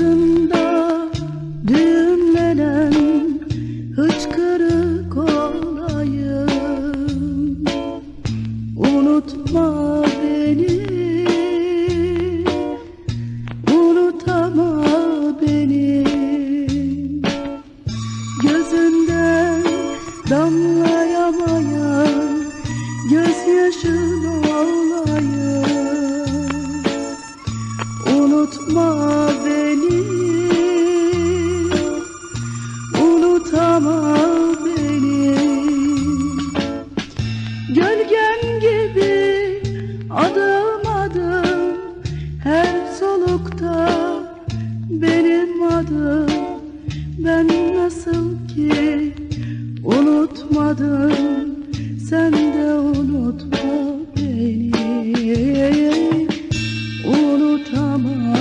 Omuzunda düğümlenen hıçkırık olayım. Unutma beni Unutama beni. Gözünden damlayamayan Gözyaşın olayım. Unutma ama beni. Gölgem gibi adım adım her solukta benim adım. Ben nasıl ki unutmadım sen de unutma beni. Unutamam.